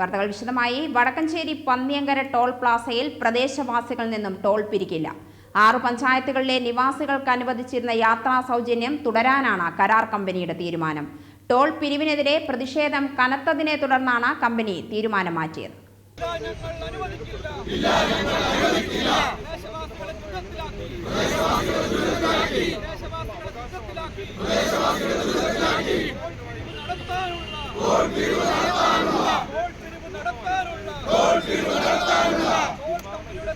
വാർത്തകൾ വിശദമായി. വടക്കഞ്ചേരി പന്നിയങ്കര ടോൾ പ്ലാസയിൽ പ്രദേശവാസികളിൽ നിന്നും ടോൾ പിരിക്കില്ല. ആറ് പഞ്ചായത്തുകളിലെ നിവാസികൾക്ക് അനുവദിച്ചിരുന്ന യാത്രാ സൗജന്യം തുടരാനാണ് കരാർ കമ്പനിയുടെ തീരുമാനം. ടോൾ പിരിവിനെതിരെ പ്രതിഷേധം കനത്തതിനെ തുടർന്നാണ് കമ്പനി തീരുമാനം മാറ്റിയത് ഞങ്ങൾ അനുവദിക്കില്ല ദേശവാസികളെ ദുരിതത്തിലാക്കി ദേശവാസികളെ ദുരിതത്തിലാക്കി ടോൾ പിരിവ് നടത്താനുള്ള ടോൾ പിരിവ് നടത്താനുള്ള ടോൾ കമ്പനിയുടെ തിട്ടൂരം ടോൾ കമ്പനിയുടെ തിട്ടൂരം ഇല്ല ഇല്ല നടക്കില്ല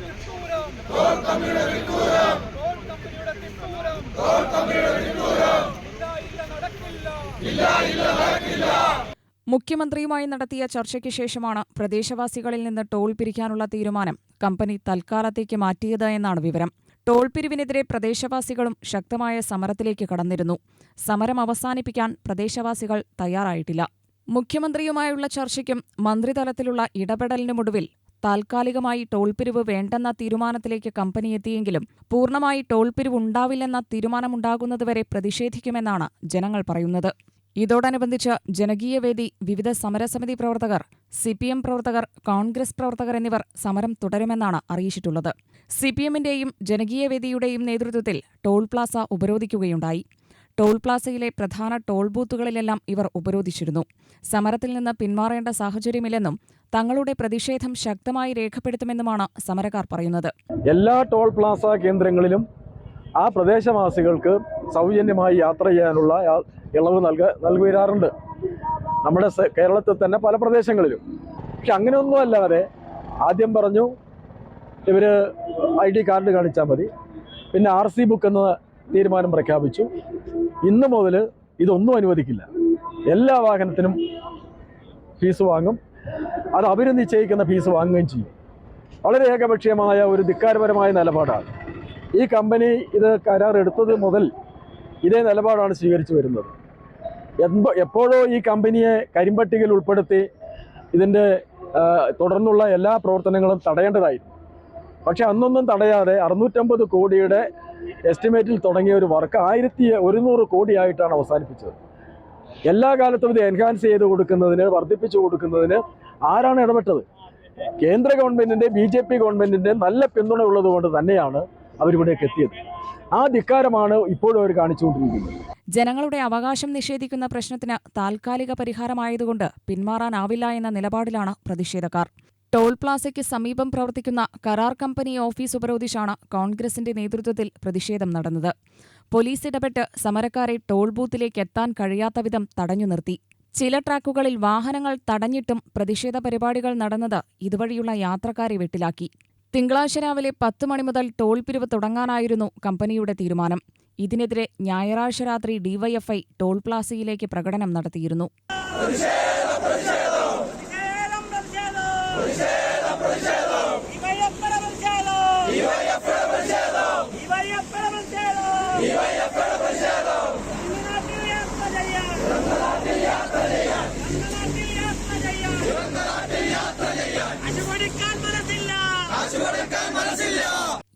മുഖ്യമന്ത്രിയുമായി നടത്തിയ ചർച്ചയ്ക്ക് ശേഷമാണ് പ്രദേശവാസികളിൽ നിന്ന് ടോൾ പിരിക്കാനുള്ള തീരുമാനം കമ്പനി തൽക്കാലത്തേക്ക് മാറ്റിയത് എന്നാണ് വിവരം. ടോൾ പിരിവിനെതിരെ പ്രദേശവാസികളും ശക്തമായ സമരത്തിലേക്ക് കടന്നിരുന്നു. സമരം അവസാനിപ്പിക്കാൻ പ്രദേശവാസികൾ തയ്യാറായിട്ടില്ല. മുഖ്യമന്ത്രിയുമായുള്ള ചർച്ചയ്ക്കും മന്ത്രിതലത്തിലുള്ള ഇടപെടലിനുമൊടുവിൽ താൽക്കാലികമായി ടോൾ പിരിവ് വേണ്ടെന്ന തീരുമാനത്തിലേക്ക് കമ്പനി എത്തിയെങ്കിലും പൂർണമായി ടോൾ പിരിവ് ഉണ്ടാവില്ലെന്ന തീരുമാനമുണ്ടാകുന്നതുവരെ പ്രതിഷേധിക്കുമെന്നാണ് ജനങ്ങൾ പറയുന്നത്. ഇതോടനുബന്ധിച്ച് ജനകീയവേദി വിവിധ സമരസമിതി പ്രവർത്തകർ സി പി എം പ്രവർത്തകർ കോൺഗ്രസ് പ്രവർത്തകർ എന്നിവർ സമരം തുടരുമെന്നാണ് അറിയിച്ചിട്ടുള്ളത്. സി പി എമ്മിന്റെയും ജനകീയവേദിയുടെയും നേതൃത്വത്തിൽ ടോൾ പ്ലാസ ഉപരോധിക്കുകയുണ്ടായി. ടോൾ പ്ലാസയിലെ പ്രധാന ടോൾ ബൂത്തുകളിലെല്ലാം ഇവർ ഉപരോധിച്ചിരുന്നു. സമരത്തിൽ നിന്ന് പിന്മാറേണ്ട സാഹചര്യമില്ലെന്നും തങ്ങളുടെ പ്രതിഷേധം ശക്തമായി രേഖപ്പെടുത്തുമെന്നുമാണ് സമരക്കാർ പറയുന്നത്. എല്ലാ ടോൾ പ്ലാസ കേന്ദ്രങ്ങളിലും ആ പ്രദേശവാസികൾക്ക് സൗജന്യമായി യാത്ര ചെയ്യാനുള്ള ഇളവ് നൽക നൽകി വരാറുണ്ട്. നമ്മുടെ കേരളത്തിൽ തന്നെ പല പ്രദേശങ്ങളിലും. പക്ഷെ അങ്ങനെയൊന്നും അല്ലാതെ ആദ്യം പറഞ്ഞു ഇവർ ഐ ഡി കാർഡ് കാണിച്ചാൽ മതി. പിന്നെ ആർ സി ബുക്ക് എന്ന തീരുമാനം പ്രഖ്യാപിച്ചു. ഇന്ന് മുതൽ ഇതൊന്നും അനുവദിക്കില്ല. എല്ലാ വാഹനത്തിനും ഫീസ് വാങ്ങും. അത് അവർ നിശ്ചയിക്കുന്ന ഫീസ് വാങ്ങുകയും ചെയ്യും. വളരെ ഏകപക്ഷീയമായ ഒരു ധിക്കാരപരമായ നിലപാടാണ്. ഈ കമ്പനി ഇത് കരാർ എടുത്തത് മുതൽ ഇതേ നിലപാടാണ് സ്വീകരിച്ചു വരുന്നത്. എന്തോ എപ്പോഴോ ഈ കമ്പനിയെ കരിമ്പട്ടികയിൽ ഉൾപ്പെടുത്തി ഇതിന്റെ തുടർന്നുള്ള എല്ലാ പ്രവർത്തനങ്ങളും തടയേണ്ടതായിരുന്നു. പക്ഷേ അന്നൊന്നും തടയാതെ അറുന്നൂറ്റമ്പത് കോടിയുടെ എസ്റ്റിമേറ്റിൽ തുടങ്ങിയ ഒരു വർക്ക് ആയിരത്തി ഒരുന്നൂറ് കോടിയായിട്ടാണ് അവസാനിപ്പിച്ചത്. എല്ലാ കാലത്തും ഇത് എൻഹാൻസ് ചെയ്ത് കൊടുക്കുന്നതിന് വർദ്ധിപ്പിച്ചു കൊടുക്കുന്നതിന് ആരാണ് ഇടപെട്ടത്? കേന്ദ്ര ഗവൺമെന്റിന്റെ ബി ജെ പി ഗവൺമെന്റിന്റെ നല്ല പിന്തുണ ഉള്ളത് കൊണ്ട് തന്നെയാണ് അവരിവിടേക്ക് എത്തിയത്. ആ ധിക്കാരമാണ് ഇപ്പോഴും അവർ കാണിച്ചുകൊണ്ടിരിക്കുന്നത്. ജനങ്ങളുടെ അവകാശം നിഷേധിക്കുന്ന പ്രശ്നത്തിന് താൽക്കാലിക പരിഹാരമായതുകൊണ്ട് പിന്മാറാനാവില്ല എന്ന നിലപാടിലാണ് പ്രതിഷേധക്കാർ. ടോൾ പ്ലാസയ്ക്ക് സമീപം പ്രവർത്തിക്കുന്ന കരാർ കമ്പനി ഓഫീസ് ഉപരോധിച്ചാണ് കോൺഗ്രസിന്റെ നേതൃത്വത്തിൽ പ്രതിഷേധം നടന്നത്. പോലീസ് ഇടപെട്ട് സമരക്കാരെ ടോൾ ബൂത്തിലേക്ക് എത്താൻ കഴിയാത്ത വിധം തടഞ്ഞു നിർത്തി. ചില ട്രാക്കുകളിൽ വാഹനങ്ങൾ തടഞ്ഞിട്ടും പ്രതിഷേധ പരിപാടികൾ നടന്നത് ഇതുവഴിയുള്ള യാത്രക്കാരെ വെട്ടിലാക്കി. തിങ്കളാഴ്ച രാവിലെ പത്ത് മണി മുതൽ ടോൾ പിരിവ് തുടങ്ങാനായിരുന്നു കമ്പനിയുടെ തീരുമാനം. ഇതിനെതിരെ ഞായറാഴ്ച രാത്രി ഡിവൈഎഫ്ഐ ടോൾ പ്ലാസയിലേക്ക് പ്രകടനം നടത്തിയിരുന്നു പ്രതിഷേധം പ്രതിഷേധം ഇവയപ്പട പ്രതിഷേധം ഇവയപ്പട പ്രതിഷേധം നാട്ടിൽ യാത്ര ചെയ്യാൻ നാട്ടിൽ യാത്ര ചെയ്യാൻ അശുപടിക്കാൻ മനസ്സില്ല